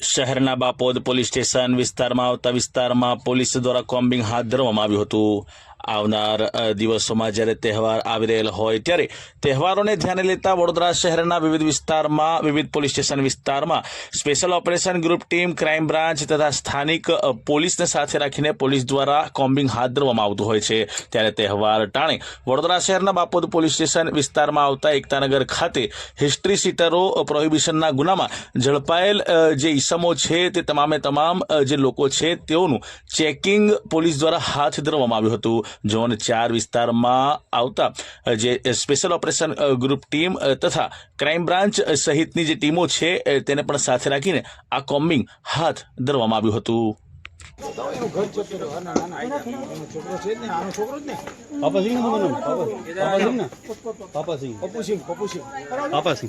શહેરના Bapod police station વિસ્તારમાં આવતા વિસ્તારમાં પોલીસ દ્વારા કોમ્બિંગ હાથ ધરવામાં આવ્યું હતું. આવનાર દિવસોમાં જ્યારે તહેવાર આવી રહેલ હોય ત્યારે તહેવારોને ધ્યાને લેતા વડોદરા શહેરના વિવિધ વિસ્તારમાં, વિવિધ પોલીસ સ્ટેશન વિસ્તારમાં special operation group team, crime branch તથા સ્થાનિક પોલીસને સાથે રાખીને પોલીસ દ્વારા કોમ્બિંગ હાથ ધરવામાં આવતું હોય છે. ત્યારે તહેવાર ટાણે વડોદરા શહેરના બાપોદ પોલીસ સ્ટેશન વિસ્તારમાં આવતા એકતાનગર ખાતે હિસ્ટ્રી સીટરો પ્રોહિબિશનના ગુનામાં ઝડપાયેલ જે ઈસમો છે તે તમામે તમામ જે લોકો છે તેઓનું ચેકિંગ પોલીસ દ્વારા હાથ ધરવામાં આવ્યું હતું. ઝોન ચાર વિસ્તારમાં આવતા જે સ્પેશિયલ ઓપરેશન ગ્રુપ ટીમ તથા ક્રાઇમ બ્રાન્ચ સહિતની જે ટીમો છે તેને પણ સાથે રાખીને આ કોમ્બિંગ હાથ ધરવામાં આવ્યું હતું. એનું ઘર ચેક કર્યો હા, ના ના ના એનો છોકરો છે જ ને આનો છોકરો જ ને પાપા સિંહ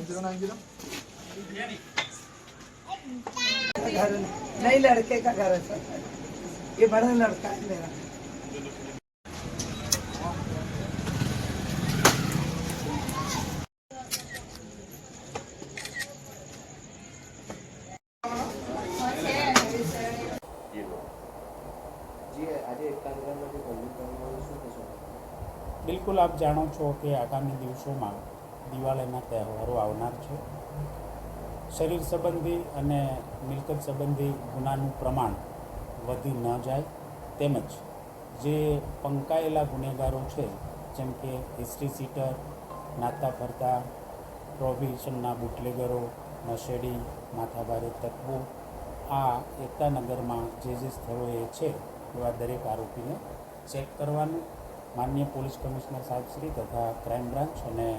Nine zero nine zero. घर नहीं लड़के का घर है सर ये बड़ा लड़का है मेरा બિલકુલ આપ જાણો છો કે આગામી દિવસોમાં દિવાળીના તહેવારો આવનાર છે. શરીર સંબંધી અને મિલકત સંબંધી ગુનાનું પ્રમાણ વધી ન જાય. તેમજ જે પંકાયેલા ગુનેગારો છે, જેમ કે હિસ્ટ્રી સીટર, નાતા ફરતા, પ્રોહિબિશનના બુટલેગરો, નશેડી, માથાભારે તત્વો, આ એકતાનગરમાં જે જે સ્થળોએ છે એવા દરેક આરોપીને ચેક કરવાનું. માન્ય પોલીસ કમિશનર સાહેબશ્રી તથા ક્રાઇમ બ્રાન્ચ અને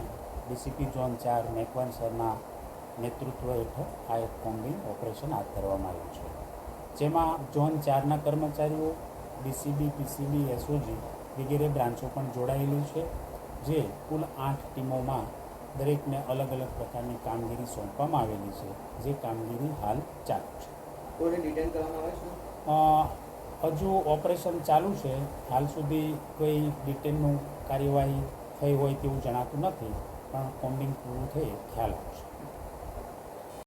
ડીસીપી ઝોન ચાર મેકવાન સરના નેતૃત્વ હેઠળ આ એક કોમ્બિંગ ઓપરેશન હાથ ધરવામાં આવ્યું છે. જેમાં ઝોન ચારના કર્મચારીઓ ડીસીબી પીસીબી એસઓજી વગેરે બ્રાન્ચો પણ જોડાયેલી છે જે કુલ આઠ ટીમોમાં દરેકને અલગ અલગ પ્રકારની કામગીરી સોંપવામાં આવેલી છે જે કામગીરી હાલ ચાલુ છે. હજુ ઓપરેશન ચાલુ છે હાલ સુધી કોઈ ડિટેનનું કાર્યવાહી થઈ હોય તેવું જણાતું નથી. પણ કોમ્બિંગ પૂરું થઈ ખ્યાલ આવશે.